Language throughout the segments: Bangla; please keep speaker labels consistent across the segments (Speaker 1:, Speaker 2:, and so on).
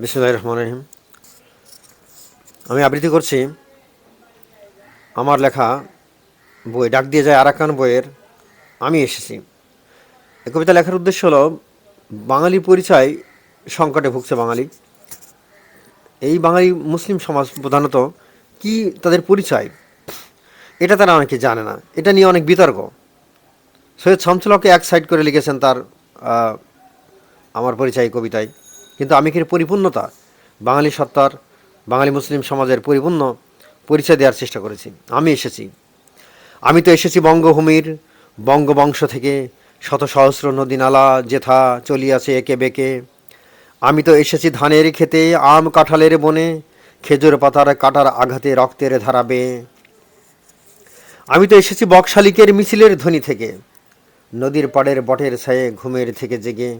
Speaker 1: বিসমুল্লাহ রহমান রহিম। আমি আবৃত্তি করছি আমার লেখা বই, ডাক দিয়ে যায় আরাকান বইয়ের আমি এসেছি। এই কবিতা লেখার উদ্দেশ্য হলো, বাঙালি পরিচয় সংকটে ভুগছে বাঙালি। এই বাঙালি মুসলিম সমাজ প্রধানত কি তাদের পরিচয়? এটা তারা অনেকে জানে না। এটা নিয়ে অনেক বিতর্ক। সৈয়দ শামসুলকে এক সাইড করে লিখেছেন তার আমার পরিচয় কবিতায়। কিন্তু আমি কিন্তু পরিপূর্ণতা, বাঙালি সত্তার, বাঙালি মুসলিম সমাজের পরিপূর্ণ পরিচয় দেওয়ার চেষ্টা করেছি। আমি এসেছি। আমি তো এসেছি বঙ্গভূমির বঙ্গবংশ থেকে, শত সহস্র নদী নালা যেথা চলিয়াছে একে বেঁকে। আমি তো এসেছি ধানের খেতে আম কাঁঠালের বনে, খেজুর পাতার কাটার আঘাতে রক্তের ধারাবে আমি তো এসেছি বকশালিকের মিছিলের ধ্বনি থেকে, নদীর পাড়ের বটের ছায়ে ঘুমের থেকে জেগে।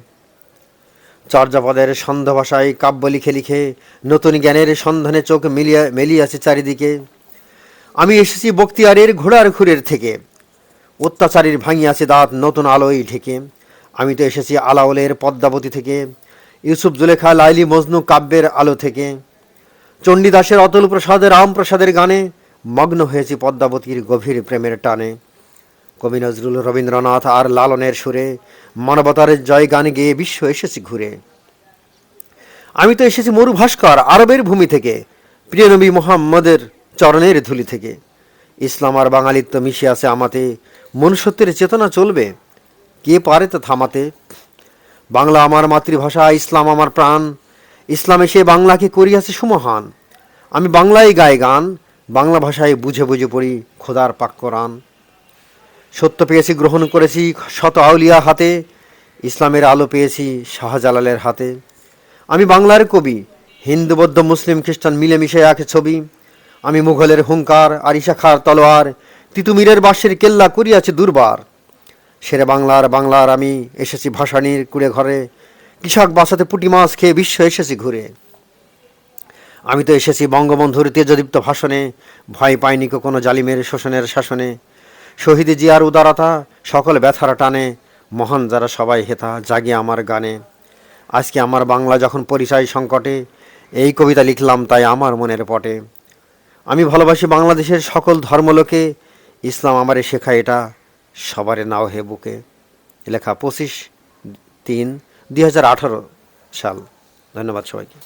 Speaker 1: চর্যাপদের ছন্দ ভাষায় কাব্য লিখে লিখে নতুন জ্ঞানের সন্ধানে চোখ মিলিয়া মেলিয়াছে চারিদিকে। আমি এসেছি বক্তিয়ারের ঘোড়ার ঘুরের থেকে। অত্যাচারীর ভাঙিয়াছে দাঁত নতুন আলোয় ঢেকে। আমি তো এসেছি আলাওলের পদ্মাবতী থেকে, ইউসুফ জুলেখা, লাইলি মজনু কাব্যের আলো থেকে। চণ্ডীদাসের অতুল প্রসাদের রামপ্রসাদের গানে মগ্ন হয়েছি পদ্মাবতীর গভীর প্রেমের টানে। কবি নজরুল রবীন্দ্রনাথ আর লালনের সুরে, মানবতার জয় গান গেয়ে বিশ্ব এসেছি ঘুরে। আমি তো এসেছি মরু ভাস্কর আরবের ভূমি থেকে, প্রিয় নবী মোহাম্মদের চরণের ধুলি থেকে। ইসলাম আর বাঙালিত্ব মিশে আছে আমাতে, মনুষ্যত্বের চেতনা চলবে, কে পারে তা থামাতে? বাংলা আমার মাতৃভাষা, ইসলাম আমার প্রাণ, ইসলামে সে বাংলাকে করিয়াছে সুমহান। আমি বাংলায় গায়ে গান, বাংলা ভাষায় বুঝে বুঝে পড়ি খোদার পাক কোরআন। সত্য পেয়েছি, গ্রহণ করেছি শত আউলিয়া হাতে, ইসলামের আলো পেয়েছি শাহজালালের হাতে। আমি বাংলার কবি, হিন্দু, বৌদ্ধ, মুসলিম, খ্রিস্টান মিলেমিশে এক ছবি। আমি মুঘলের হুঙ্কার আর ইশাখার তলোয়ার, তিতুমিরের বাঁশের কেল্লা করিয়াছে দুর্বার। সেরে বাংলার বাংলার আমি এসেছি ভাসানির কুড়ে ঘরে, কৃষক বাসাতে পুঁটি মাছ খেয়ে বিশ্ব এসেছি ঘুরে। আমি তো এসেছি বঙ্গবন্ধুর তেজদীপ্ত ভাষণে, ভয় পাইনি কোনো জালিমের শোষণের শাসনে। শহীদ জিয়ার উদারতা, সকল ব্যথারা টানে, মহান যারা সবাই হেথা জাগে আমার গানে। আজকে আমার বাংলা যখন পরিচয় সংকটে, এই কবিতা লিখলাম তাই আমার মনের পটে। আমি ভালোবাসি বাংলাদেশের সকল ধর্মলোকে, ইসলাম আমারে শেখা এটা সবারে নাও হে বুকে। লেখা পঁচিশ তিন দুই সাল। ধন্যবাদ সবাইকে।